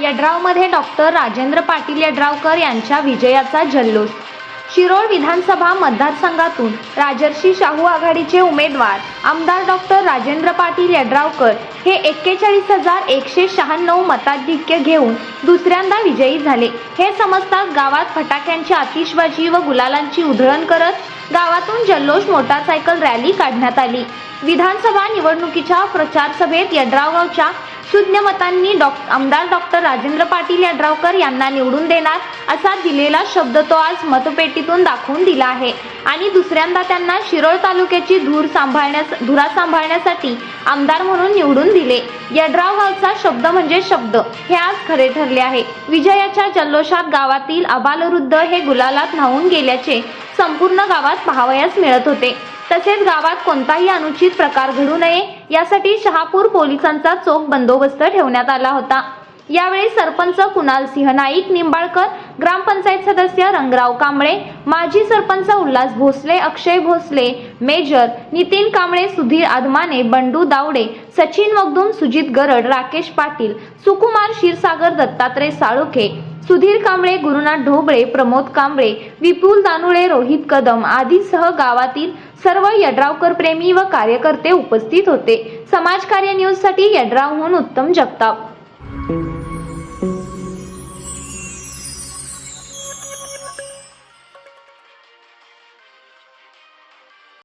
यड्रावमध्ये doctor Rajendra Patil Yadravkar यांच्या विजयाचा जल्लोष. शिरोळ विधानसभा मतदारसंघातून राजर्षी शाहू आघाडीचे उमेदवार आमदार डॉक्टर राजेंद्र पाटील यड्रावकर हे एक्केचाळीस हजार एकशे शहाण्णव मताधिक्य घेऊन दुसऱ्यांदा विजयी झाले. हे समजताच गावात फटाक्यांची आतिषबाजी व गुलालांची उधळण करत गावातून जल्लोष मोटारसायकल रॅली काढण्यात आली. विधानसभा निवडणुकीच्या प्रचार सभेत यड्रावगावच्या शून्य मतांनी डॉ आमदार डॉक्टर राजेंद्र पाटील यड्रावकर यांना निवडून देणार असा दिलेला शब्द तो आज मतपेटीतून दाखवून दिला आहे. आणि दुसऱ्यांदा त्यांना शिरोळ तालुक्याची धूर सांभाळण्यास धुरा सांभाळण्यासाठी आमदार म्हणून निवडून दिले. यड्राव शब्द म्हणजे शब्द. हे आज खरे ठरले आहे. विजयाच्या जल्लोषात गावातील अबालवृद्ध हे गुलालात न्हावून गेल्याचे संपूर्ण गावात पाहावयास मिळत होते. तसेच गावात कोणताही अनुचित प्रकार घडू नये यासाठी शहापूर पोलिसांचा चोख बंदोबस्त ठेवण्यात आला होता. यावेळी सरपंच कुणाल सिंह नाईक निंबाळकर ग्रामपंचायत सदस्य रंगराव कांबळे माजी सरपंच उल्हास भोसले अक्षय भोसले मेजर नितीन कांबळे सुधीर आदमाने बंडू दावडे सचिन मगदूम सुजित गरड राकेश पाटील सुकुमार क्षीरसागर दत्तात्रय साळुखे सुधीर कांबळे गुरुनाथ ढोबळे प्रमोद कांबळे विपुल दानुळे रोहित कदम आदीसह गावातील सर्व यड्रावकर प्रेमी व कार्यकर्ते उपस्थित होते. समाजकार्य न्यूजसाठी यड्रावहून उत्तम जगताप.